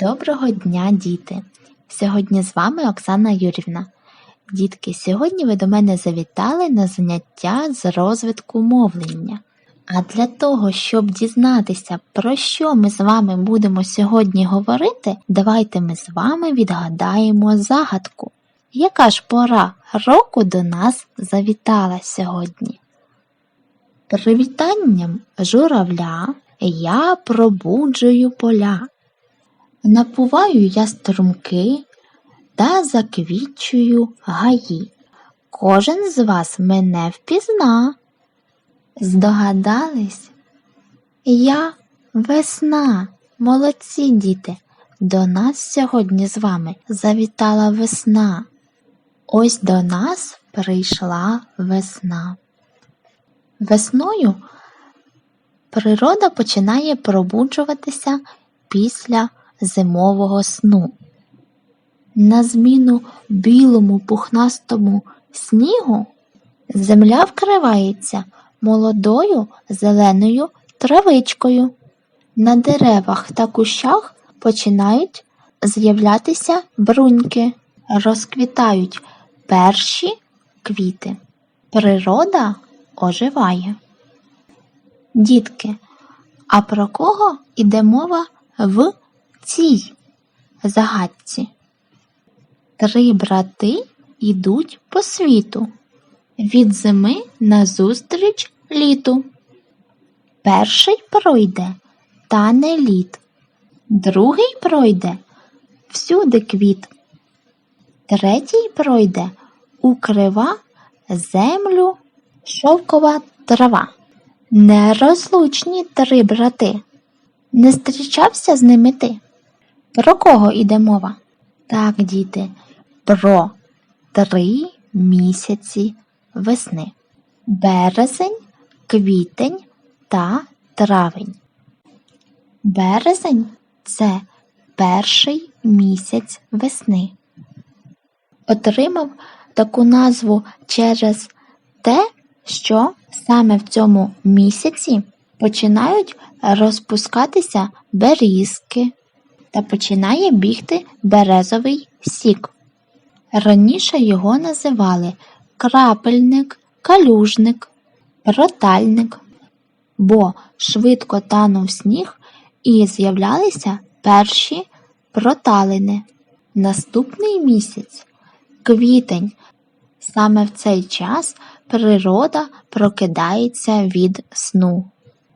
Доброго дня, діти! Сьогодні з вами Оксана Юрівна. Дітки, сьогодні ви до мене завітали на заняття з розвитку мовлення. А для того, щоб дізнатися, про що ми з вами будемо сьогодні говорити, давайте ми з вами відгадаємо загадку. Яка ж пора року до нас завітала сьогодні? Привітанням журавля я пробуджую поля. Напуваю я струмки та заквічую гаї. Кожен з вас мене впізна. Здогадались? Я весна, молодці діти. До нас сьогодні з вами завітала весна. Ось до нас прийшла весна. Весною природа починає пробуджуватися після зимового сну. На зміну білому пухнастому снігу земля вкривається молодою зеленою травичкою. На деревах та кущах починають з'являтися бруньки, розквітають перші квіти. Природа оживає. Дітки, а про кого іде мова в цій загадці? Три брати йдуть по світу, від зими назустріч літу. Перший пройде та не лід, другий пройде всюди квіт, третій пройде укрива землю шовкова трава. Нерозлучні три брати. Не зустрічався з ними ти? Про кого іде мова? Так, діти, про три місяці весни. Березень, квітень та травень. Березень це перший місяць весни. Отримав таку назву через те, що саме в цьому місяці починають розпускатися берізки та починає бігти березовий сік. Раніше його називали крапельник, калюжник, протальник, бо швидко танув сніг і з'являлися перші проталини. Наступний місяць квітень. Саме в цей час природа прокидається від сну.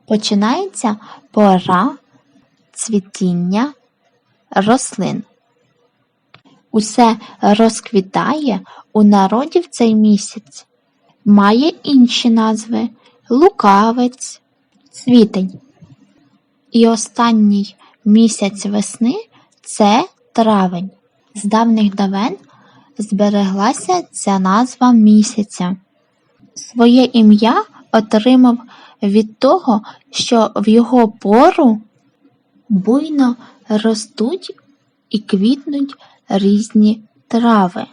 Починається пора цвітіння рослин. Усе розквітає у народі в цей місяць, має інші назви лукавець, цвітень. І останній місяць весни це травень. З давних давен збереглася ця назва місяця. Своє ім'я отримав від того, що в його пору буйно ростуть і квітнуть різні трави.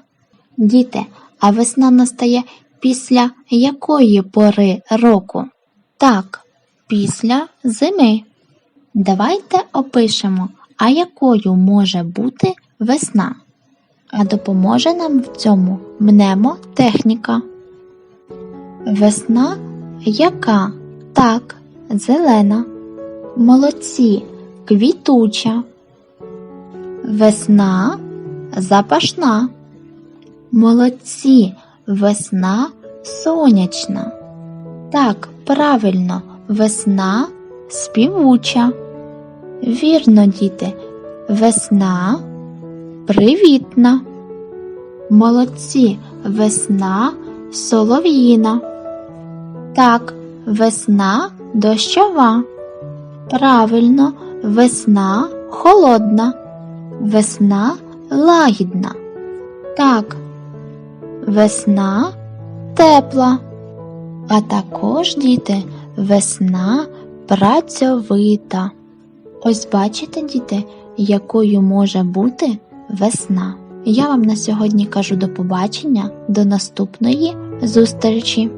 Діти, а весна настає після якої пори року? Так, після зими. Давайте опишемо, а якою може бути весна. А допоможе нам в цьому мнемотехніка. Весна яка? Так, зелена. Молодці, квітуча. Весна запашна. Молодці, весна сонячна. Так, правильно, весна співуча. Вірно, діти, весна привітна. Молодці, весна солов'їна. Так, весна дощова. Правильно, весна холодна, весна лагідна. Так, весна тепла. А також, діти, весна працьовита. Ось бачите, діти, якою може бути весна. Я вам на сьогодні кажу до побачення, до наступної зустрічі!